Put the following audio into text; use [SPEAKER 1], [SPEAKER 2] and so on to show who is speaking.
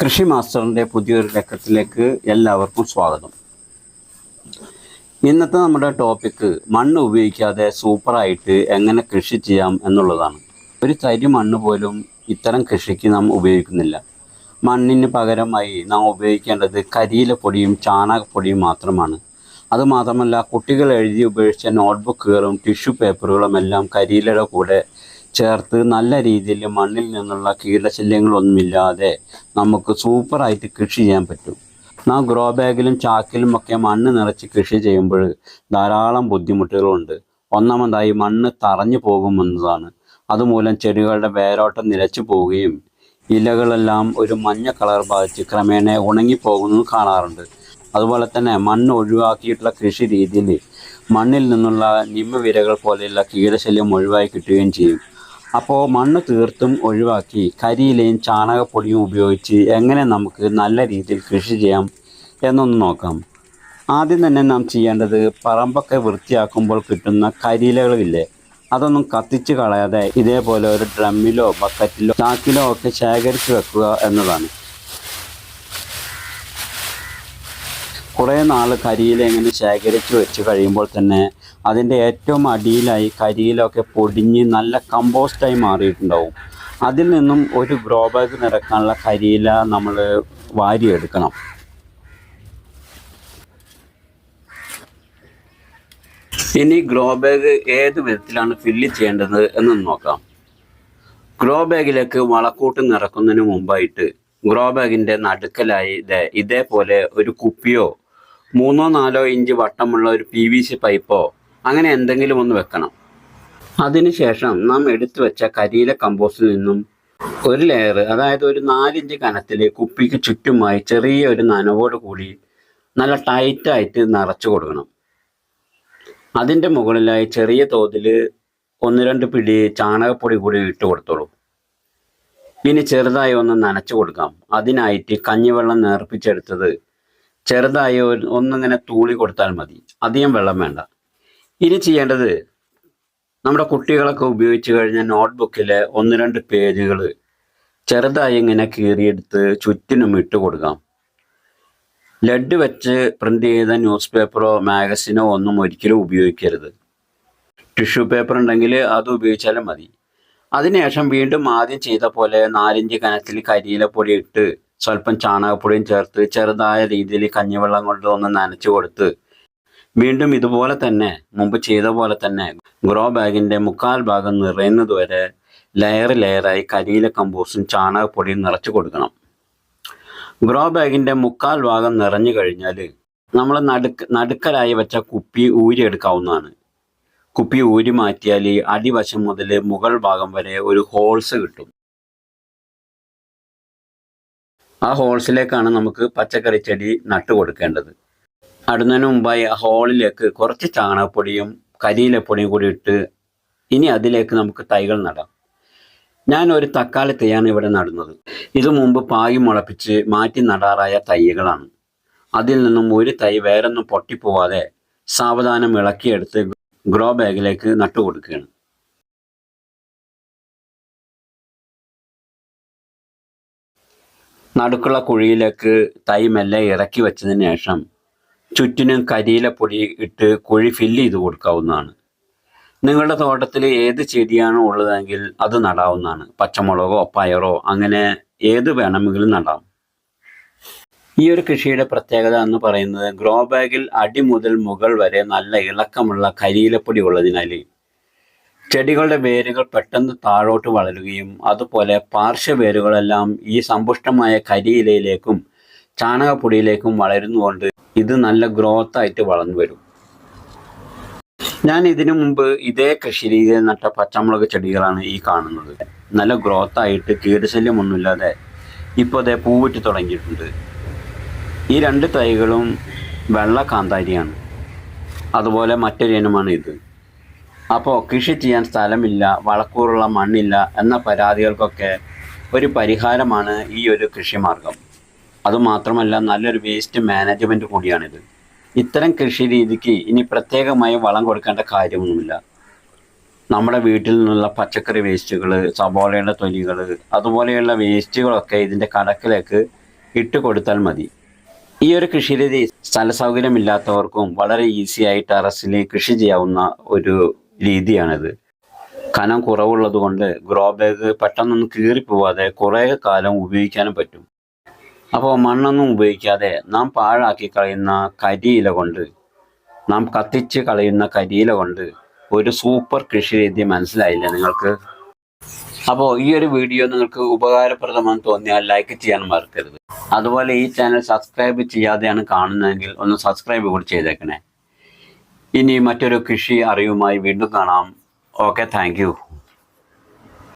[SPEAKER 1] കൃഷി മാസ്റ്ററിന്റെ പുതിയൊരു ലക്കത്തിലേക്ക് എല്ലാവർക്കും സ്വാഗതം. ഇന്നത്തെ നമ്മുടെ ടോപ്പിക്ക് മണ്ണ് ഉപയോഗിക്കാതെ സൂപ്പറായിട്ട് എങ്ങനെ കൃഷി ചെയ്യാം എന്നുള്ളതാണ്. ഒരു തരി മണ്ണ് പോലും ഇത്തരം കൃഷിക്ക് നാം ഉപയോഗിക്കുന്നില്ല. മണ്ണിന് പകരമായി നാം ഉപയോഗിക്കേണ്ടത് കരിയിലപ്പൊടിയും ചാണകപ്പൊടിയും മാത്രമാണ്. അതുമാത്രമല്ല കുട്ടികൾ എഴുതി ഉപയോഗിച്ച നോട്ട്ബുക്കുകളും ടിഷ്യൂ പേപ്പറുകളും എല്ലാം കരിയിലയുടെ കൂടെ ചേർത്ത് നല്ല രീതിയിൽ മണ്ണിൽ നിന്നുള്ള കീടശല്യങ്ങളൊന്നുമില്ലാതെ നമുക്ക് സൂപ്പറായിട്ട് കൃഷി ചെയ്യാൻ പറ്റും. നാം ഗ്രോ ബാഗിലും ചാക്കിലും ഒക്കെ മണ്ണ് നിറച്ച് കൃഷി ചെയ്യുമ്പോൾ ധാരാളം ബുദ്ധിമുട്ടുകളുണ്ട്. ഒന്നാമതായി മണ്ണ് തറഞ്ഞു പോകുമെന്നതാണ്. അതുമൂലം ചെടികളുടെ വേരോട്ടം നിലച്ചു പോവുകയും ഇലകളെല്ലാം ഒരു മഞ്ഞ കളർ ബാധിച്ച് ക്രമേണ ഉണങ്ങിപ്പോകുന്നത് കാണാറുണ്ട്. അതുപോലെ തന്നെ മണ്ണ് ഒഴിവാക്കിയിട്ടുള്ള കൃഷി രീതിയിൽ മണ്ണിൽ നിന്നുള്ള നിമ്മവിരകൾ പോലെയുള്ള കീടശല്യം ഒഴിവായി കിട്ടുകയും ചെയ്യും. അപ്പോൾ മണ്ണ് തീർത്തും ഒഴിവാക്കി കരിയിലയും ചാണകപ്പൊടിയും ഉപയോഗിച്ച് എങ്ങനെ നമുക്ക് നല്ല രീതിയിൽ കൃഷി ചെയ്യാം എന്നൊന്ന് നോക്കാം. ആദ്യം തന്നെ നാം ചെയ്യേണ്ടത് പറമ്പൊക്കെ വൃത്തിയാക്കുമ്പോൾ കിട്ടുന്ന കരിയിലകളില്ലേ അതൊന്നും കത്തിച്ച് കളയാതെ ഇതേപോലെ ഒരു ഡ്രമ്മിലോ ബക്കറ്റിലോ ചാക്കിലോ ഒക്കെ ശേഖരിച്ച് വെക്കുക എന്നതാണ്. കുറേ നാൾ കരിയില ഇങ്ങനെ ശേഖരിച്ച് വെച്ച് കഴിയുമ്പോൾ തന്നെ അതിന്റെ ഏറ്റവും അടിയിലായി കരിയിലൊക്കെ പൊടിഞ്ഞ് നല്ല കമ്പോസ്റ്റായി മാറിയിട്ടുണ്ടാവും. അതിൽ നിന്നും ഒരു ഗ്രോ ബാഗ് നിറക്കാനുള്ള കരിയില നമ്മൾ വാരിയെടുക്കണം. ഇനി ഗ്രോ ബാഗ് ഏത് വിധത്തിലാണ് ഫില്ല് ചെയ്യേണ്ടത് എന്ന് നോക്കാം. ഗ്രോ ബാഗിലേക്ക് വളക്കൂട്ട് നിറക്കുന്നതിന് മുമ്പായിട്ട് ഗ്രോ ബാഗിന്റെ നടുക്കലായി ഇതേപോലെ ഒരു കുപ്പിയോ മൂന്നോ നാലോ ഇഞ്ച് വട്ടമുള്ള ഒരു പി വി സി പൈപ്പോ അങ്ങനെ എന്തെങ്കിലും ഒന്ന് വെക്കണം. അതിനുശേഷം നാം എടുത്തു വെച്ച കരിയില കമ്പോസ്റ്റിൽ നിന്നും ഒരു ലെയർ അതായത് ഒരു നാലിഞ്ച് കനത്തിൽ കുപ്പിക്ക് ചുറ്റുമായി ചെറിയ ഒരു നനവോട് കൂടി നല്ല ടൈറ്റായിട്ട് നിറച്ചു കൊടുക്കണം. അതിന്റെ മുകളിലായി ചെറിയ തോതിൽ ഒന്ന് രണ്ട് പിടി ചാണകപ്പൊടി കൂടി ഇട്ട് കൊടുത്തോളൂ. ഇനി ചെറുതായി ഒന്ന് നനച്ചു കൊടുക്കാം. അതിനായിട്ട് കഞ്ഞിവെള്ളം നേർപ്പിച്ചെടുത്തത് ചെറുതായി ഒന്നിങ്ങനെ തൂളി കൊടുത്താൽ മതി. അധികം വെള്ളം വേണ്ട. ഇനി ചെയ്യേണ്ടത് നമ്മുടെ കുട്ടികളൊക്കെ ഉപയോഗിച്ച് കഴിഞ്ഞ നോട്ട്ബുക്കിലെ ഒന്ന് രണ്ട് പേജുകൾ ചെറുതായി ഇങ്ങനെ കീറിയെടുത്ത് ചുറ്റിനും ഇട്ട് കൊടുക്കാം. ലെഡ് വെച്ച് പ്രിന്റ് ചെയ്ത ന്യൂസ് പേപ്പറോ മാഗസിനോ ഒന്നും ഒരിക്കലും ഉപയോഗിക്കരുത്. ടിഷ്യൂ പേപ്പർ ഉണ്ടെങ്കിൽ അത് ഉപയോഗിച്ചാലും മതി. അതിനുശേഷം വീണ്ടും ആദ്യം ചെയ്ത പോലെ നാലിഞ്ച് കനത്തിൽ കരിയിലപ്പൊടി ഇട്ട് സ്വല്പം ചാണകപ്പൊടിയും ചേർത്ത് ചെറുതായ രീതിയിൽ കഞ്ഞിവെള്ളം കൊണ്ട് ഒന്ന് നനച്ചു കൊടുത്ത് വീണ്ടും ഇതുപോലെ തന്നെ മുമ്പ് ചെയ്ത പോലെ തന്നെ ഗ്രോ ബാഗിന്റെ മുക്കാൽ ഭാഗം നിറയുന്നതുവരെ ലെയർ ലെയറായി കരിയില കമ്പോസും ചാണകപ്പൊടിയും നിറച്ചു കൊടുക്കണം. ഗ്രോ ബാഗിന്റെ മുക്കാൽ ഭാഗം നിറഞ്ഞു കഴിഞ്ഞാൽ നമ്മൾ നടുക്ക് നടുക്കലായി വെച്ച കുപ്പി ഊരിയെടുക്കാവുന്നതാണ് കുപ്പി ഊരി മാറ്റിയാൽ അടിവശം മുതൽ മുകൾ ഭാഗം വരെ ഒരു ഹോൾസ് കിട്ടും. ആ ഹോൾസിലേക്കാണ് നമുക്ക് പച്ചക്കറി ചെടി നട്ടു കൊടുക്കേണ്ടത്. നടുന്നതിന് മുമ്പായി ആ ഹോളിലേക്ക് കുറച്ച് ചാണകപ്പൊടിയും കരിയിലപ്പൊടിയും കൂടി ഇട്ട് ഇനി അതിലേക്ക് നമുക്ക് തൈകൾ നടാം. ഞാൻ ഒരു തക്കാളി തൈയാണ് ഇവിടെ നടുന്നത്. ഇത് മുമ്പ് പാകി മുളപ്പിച്ച് മാറ്റി നടാറായ തൈകളാണ്. അതിൽ നിന്നും ഒരു തൈ വേറൊന്നും പൊട്ടിപ്പോവാതെ സാവധാനം ഇളക്കിയെടുത്ത് ഗ്രോ ബാഗിലേക്ക് നട്ടു നടുക്കുള്ള കുഴിയിലേക്ക് തൈ മെല്ലെ ഇറക്കി വെച്ചതിന് ശേഷം ചുറ്റിനും കരിയിലപ്പൊടി ഇട്ട് കുഴി ഫില്ല് ചെയ്ത് കൊടുക്കാവുന്നതാണ്. നിങ്ങളുടെ തോട്ടത്തിൽ ഏത് ചെടിയാണോ ഉള്ളതെങ്കിൽ അത് നടാവുന്നതാണ്. പച്ചമുളകോ പയറോ അങ്ങനെ ഏത് വേണമെങ്കിലും നടാം. ഈ ഒരു കൃഷിയുടെ പ്രത്യേകത എന്ന് പറയുന്നത് ഗ്രോ ബാഗിൽ അടി മുതൽ മുകൾ വരെ നല്ല ഇളക്കമുള്ള കരിയിലപ്പൊടി ഉള്ളതിനാൽ ചെടികളുടെ വേരുകൾ പെട്ടെന്ന് താഴോട്ട് വളരുകയും അതുപോലെ പാർശ്വവേരുകളെല്ലാം ഈ സമ്പുഷ്ടമായ കരിയിലയിലേക്കും ചാണകപ്പൊടിയിലേക്കും വളരുന്നതുകൊണ്ട് ഇത് നല്ല ഗ്രോത്ത് ആയിട്ട് വളർന്നു വരും. ഞാൻ ഇതിനു മുമ്പ് ഇതേ കൃഷി രീതിയിൽ നട്ട പച്ചമുളക് ചെടികളാണ് ഈ കാണുന്നത്. നല്ല ഗ്രോത്ത് ആയിട്ട് കീടശല്യമൊന്നുമില്ലാതെ ഇപ്പോൾ അതേ പൂവിട്ട് തുടങ്ങിയിട്ടുണ്ട്. ഈ രണ്ട് തൈകളും വെള്ള കാന്താരിയാണ്. അതുപോലെ മറ്റൊരു ഇനമാണ് ഇത്. അപ്പോൾ കൃഷി ചെയ്യാൻ സ്ഥലമില്ല വളക്കൂറുള്ള മണ്ണില്ല എന്ന പരാതികൾക്കൊക്കെ ഒരു പരിഹാരമാണ് ഈ ഒരു കൃഷിമാർഗം. അതുമാത്രമല്ല നല്ലൊരു വേസ്റ്റ് മാനേജ്മെന്റ് കൂടിയാണിത്. ഇത്തരം കൃഷി രീതിക്ക് ഇനി പ്രത്യേകമായി വളം കൊടുക്കേണ്ട കാര്യമൊന്നുമില്ല. നമ്മുടെ വീട്ടിൽ നിന്നുള്ള പച്ചക്കറി വേസ്റ്റുകൾ സബോളയുടെ തൊലികൾ അതുപോലെയുള്ള വേസ്റ്റുകളൊക്കെ ഇതിന്റെ കടക്കിലേക്ക് ഇട്ട് കൊടുത്താൽ മതി. ഈ ഒരു കൃഷിരീതി സ്ഥല സൗകര്യമില്ലാത്തവർക്കും വളരെ ഈസിയായി ടെറസിൽ കൃഷി ചെയ്യാവുന്ന ഒരു രീതിയാണിത്. കനം കുറവുള്ളത് കൊണ്ട് ഗ്രോ ബാഗ് പെട്ടെന്നൊന്നും കീറിപ്പോവാതെ കുറേ കാലം ഉപയോഗിക്കാനും പറ്റും. അപ്പോൾ മണ്ണൊന്നും ഉപയോഗിക്കാതെ നാം പാഴാക്കി കളയുന്ന കരിയില കൊണ്ട് നാം കത്തിച്ച് കളയുന്ന കരിയില കൊണ്ട് ഒരു സൂപ്പർ കൃഷി രീതി മനസ്സിലായില്ല നിങ്ങൾക്ക്? അപ്പോൾ ഈ ഒരു വീഡിയോ നിങ്ങൾക്ക് ഉപകാരപ്രദമാണെന്ന് തോന്നിയാൽ ലൈക്ക് ചെയ്യാൻ മറക്കരുത്. അതുപോലെ ഈ ചാനൽ സബ്സ്ക്രൈബ് ചെയ്യാതെയാണ് കാണുന്നതെങ്കിൽ ഒന്ന് സബ്സ്ക്രൈബ് കൂടി ചെയ്തേക്കണേ. ഇനി മറ്റൊരു കൃഷി അറിവുമായി വീണ്ടും കാണാം. Okay thank